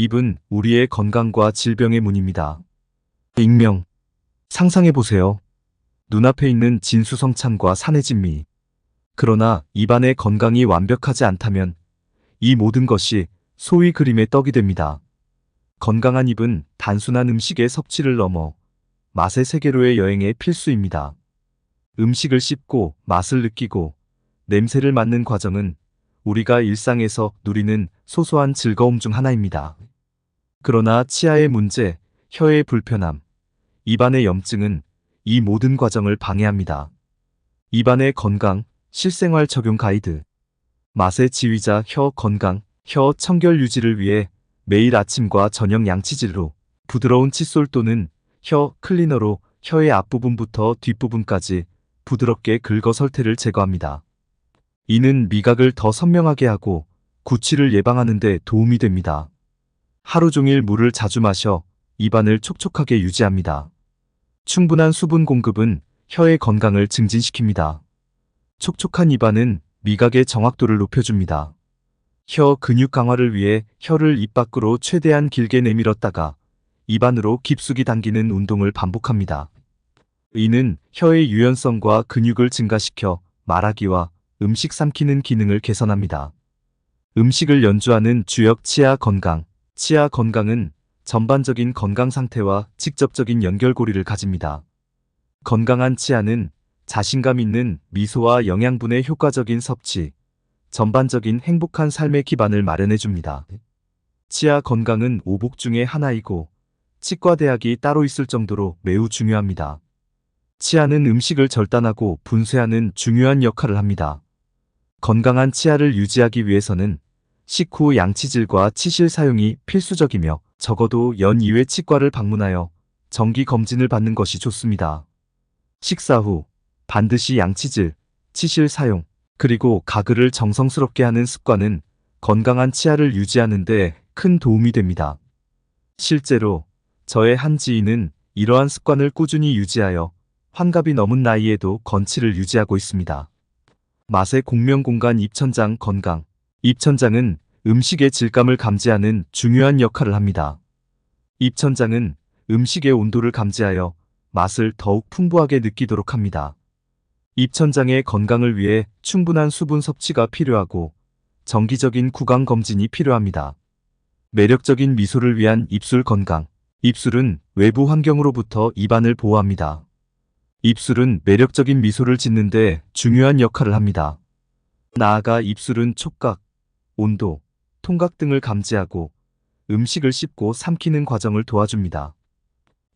입은 우리의 건강과 질병의 문입니다. 익명. 상상해보세요. 눈앞에 있는 진수성찬과 산해진미. 그러나 입안의 건강이 완벽하지 않다면 이 모든 것이 소위 그림의 떡이 됩니다. 건강한 입은 단순한 음식의 섭취를 넘어 맛의 세계로의 여행의 필수입니다. 음식을 씹고 맛을 느끼고 냄새를 맡는 과정은 우리가 일상에서 누리는 소소한 즐거움 중 하나입니다. 그러나 치아의 문제, 혀의 불편함, 입안의 염증은 이 모든 과정을 방해합니다. 입안의 건강, 실생활 적용 가이드. 맛의 지휘자 혀 건강, 혀 청결 유지를 위해 매일 아침과 저녁 양치질로 부드러운 칫솔 또는 혀 클리너로 혀의 앞부분부터 뒷부분까지 부드럽게 긁어 설태를 제거합니다. 이는 미각을 더 선명하게 하고 구취를 예방하는 데 도움이 됩니다. 하루 종일 물을 자주 마셔 입안을 촉촉하게 유지합니다. 충분한 수분 공급은 혀의 건강을 증진시킵니다. 촉촉한 입안은 미각의 정확도를 높여줍니다. 혀 근육 강화를 위해 혀를 입 밖으로 최대한 길게 내밀었다가 입안으로 깊숙이 당기는 운동을 반복합니다. 이는 혀의 유연성과 근육을 증가시켜 말하기와 음식 삼키는 기능을 개선합니다. 음식을 연주하는 주역 치아 건강. 치아 건강은 전반적인 건강 상태와 직접적인 연결고리를 가집니다. 건강한 치아는 자신감 있는 미소와 영양분의 효과적인 섭취, 전반적인 행복한 삶의 기반을 마련해 줍니다. 치아 건강은 오복 중의 하나이고 치과대학이 따로 있을 정도로 매우 중요합니다. 치아는 음식을 절단하고 분쇄하는 중요한 역할을 합니다. 건강한 치아를 유지하기 위해서는 식후 양치질과 치실 사용이 필수적이며 적어도 연 2회 치과를 방문하여 정기 검진을 받는 것이 좋습니다. 식사 후 반드시 양치질, 치실 사용, 그리고 가글을 정성스럽게 하는 습관은 건강한 치아를 유지하는 데 큰 도움이 됩니다. 실제로 저의 한 지인은 이러한 습관을 꾸준히 유지하여 환갑이 넘은 나이에도 건치를 유지하고 있습니다. 맛의 공명 공간 입천장 건강. 입천장은 음식의 질감을 감지하는 중요한 역할을 합니다. 입천장은 음식의 온도를 감지하여 맛을 더욱 풍부하게 느끼도록 합니다. 입천장의 건강을 위해 충분한 수분 섭취가 필요하고 정기적인 구강 검진이 필요합니다. 매력적인 미소를 위한 입술 건강. 입술은 외부 환경으로부터 입안을 보호합니다. 입술은 매력적인 미소를 짓는데 중요한 역할을 합니다. 나아가 입술은 촉각, 온도, 통각 등을 감지하고 음식을 씹고 삼키는 과정을 도와줍니다.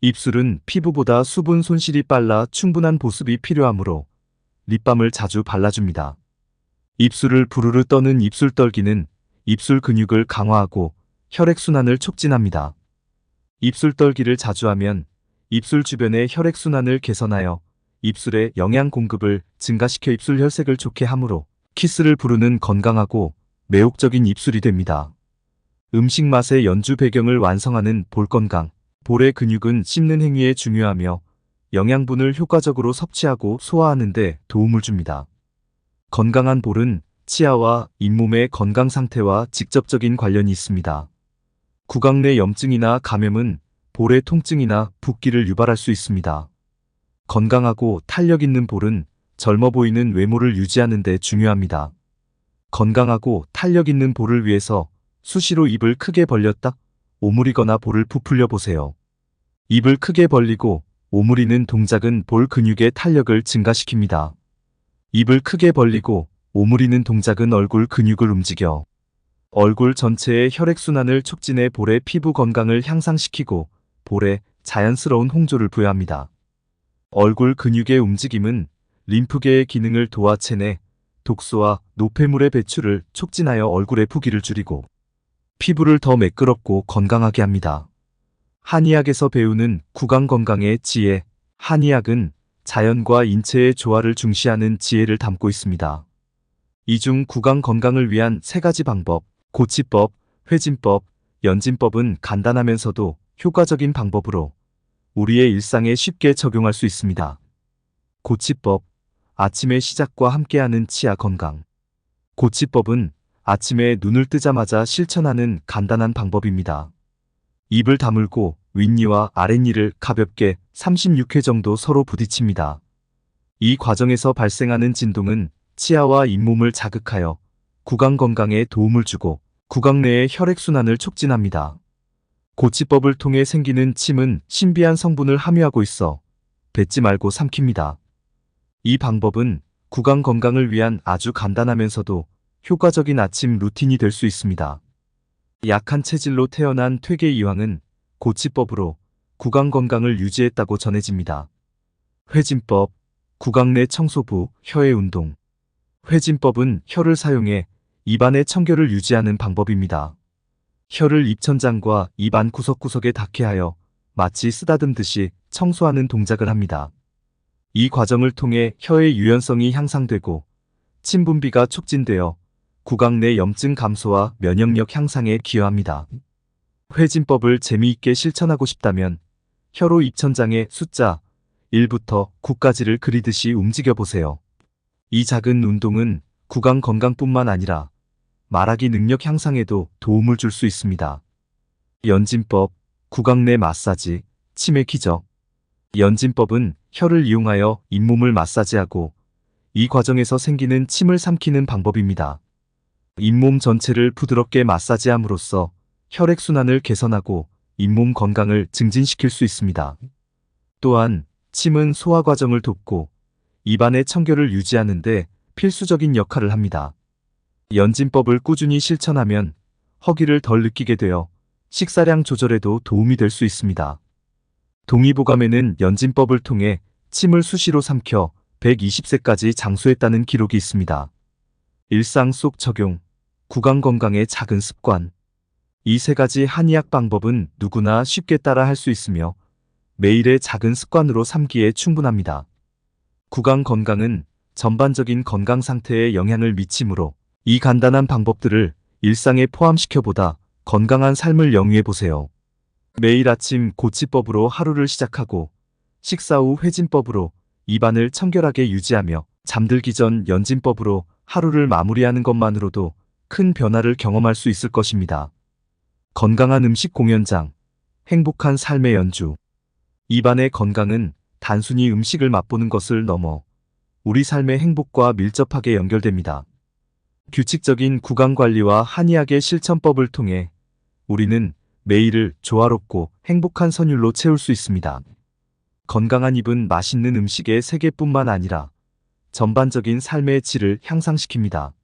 입술은 피부보다 수분 손실이 빨라 충분한 보습이 필요하므로 립밤을 자주 발라줍니다. 입술을 부르르 떠는 입술 떨기는 입술 근육을 강화하고 혈액순환을 촉진합니다. 입술 떨기를 자주 하면 입술 주변의 혈액순환을 개선하여 입술의 영양 공급을 증가시켜 입술 혈색을 좋게 하므로 키스를 부르는 건강하고 매혹적인 입술이 됩니다. 음식 맛의 연주 배경을 완성하는 볼 건강. 볼의 근육은 씹는 행위에 중요하며 영양분을 효과적으로 섭취하고 소화하는 데 도움을 줍니다. 건강한 볼은 치아와 잇몸의 건강 상태와 직접적인 관련이 있습니다. 구강 내 염증이나 감염은 볼의 통증이나 붓기를 유발할 수 있습니다. 건강하고 탄력 있는 볼은 젊어 보이는 외모를 유지하는 데 중요합니다. 건강하고 탄력 있는 볼을 위해서 수시로 입을 크게 벌렸다 오므리거나 볼을 부풀려 보세요. 입을 크게 벌리고 오므리는 동작은 볼 근육의 탄력을 증가시킵니다. 입을 크게 벌리고 오므리는 동작은 얼굴 근육을 움직여 얼굴 전체의 혈액순환을 촉진해 볼의 피부 건강을 향상시키고 볼에 자연스러운 홍조를 부여합니다. 얼굴 근육의 움직임은 림프계의 기능을 도와 체내 독소와 노폐물의 배출을 촉진하여 얼굴의 부기를 줄이고 피부를 더 매끄럽고 건강하게 합니다. 한의학에서 배우는 구강 건강의 지혜, 한의학은 자연과 인체의 조화를 중시하는 지혜를 담고 있습니다. 이 중 구강 건강을 위한 세 가지 방법, 고치법, 회진법, 연진법은 간단하면서도 효과적인 방법으로 우리의 일상에 쉽게 적용할 수 있습니다. 고치법, 아침의 시작과 함께하는 치아 건강. 고치법은 아침에 눈을 뜨자마자 실천하는 간단한 방법입니다. 입을 다물고 윗니와 아랫니를 가볍게 36회 정도 서로 부딪힙니다. 이 과정에서 발생하는 진동은 치아와 잇몸을 자극하여 구강 건강에 도움을 주고 구강 내의 혈액순환을 촉진합니다. 고치법을 통해 생기는 침은 신비한 성분을 함유하고 있어 뱉지 말고 삼킵니다. 이 방법은 구강 건강을 위한 아주 간단하면서도 효과적인 아침 루틴이 될 수 있습니다. 약한 체질로 태어난 퇴계 이황은 고치법으로 구강 건강을 유지했다고 전해집니다. 회진법, 구강 내 청소부, 혀의 운동. 회진법은 혀를 사용해 입안의 청결을 유지하는 방법입니다. 혀를 입천장과 입안 구석구석에 닿게 하여 마치 쓰다듬듯이 청소하는 동작을 합니다. 이 과정을 통해 혀의 유연성이 향상되고 침 분비가 촉진되어 구강 내 염증 감소와 면역력 향상에 기여합니다. 회진법을 재미있게 실천하고 싶다면 혀로 입천장에 숫자 1부터 9까지를 그리듯이 움직여 보세요. 이 작은 운동은 구강 건강뿐만 아니라 말하기 능력 향상에도 도움을 줄 수 있습니다. 연진법, 구강 내 마사지, 치매 기적. 연진법은 혀를 이용하여 잇몸을 마사지하고 이 과정에서 생기는 침을 삼키는 방법입니다. 잇몸 전체를 부드럽게 마사지함으로써 혈액순환을 개선하고 잇몸 건강을 증진시킬 수 있습니다. 또한 침은 소화 과정을 돕고 입안의 청결을 유지하는 데 필수적인 역할을 합니다. 연진법을 꾸준히 실천하면 허기를 덜 느끼게 되어 식사량 조절에도 도움이 될 수 있습니다. 동의보감에는 연진법을 통해 침을 수시로 삼켜 120세까지 장수했다는 기록이 있습니다. 일상 속 적용, 구강 건강의 작은 습관. 이 세 가지 한의학 방법은 누구나 쉽게 따라 할 수 있으며 매일의 작은 습관으로 삼기에 충분합니다. 구강 건강은 전반적인 건강 상태에 영향을 미치므로 이 간단한 방법들을 일상에 포함시켜보다 건강한 삶을 영위해 보세요. 매일 아침 고치법으로 하루를 시작하고 식사 후 회진법으로 입안을 청결하게 유지하며 잠들기 전 연진법으로 하루를 마무리하는 것만으로도 큰 변화를 경험할 수 있을 것입니다. 건강한 음식 공연장, 행복한 삶의 연주. 입안의 건강은 단순히 음식을 맛보는 것을 넘어 우리 삶의 행복과 밀접하게 연결됩니다. 규칙적인 구강 관리와 한의학의 실천법을 통해 우리는 매일을 조화롭고 행복한 선율로 채울 수 있습니다. 건강한 입은 맛있는 음식의 세계뿐만 아니라 전반적인 삶의 질을 향상시킵니다.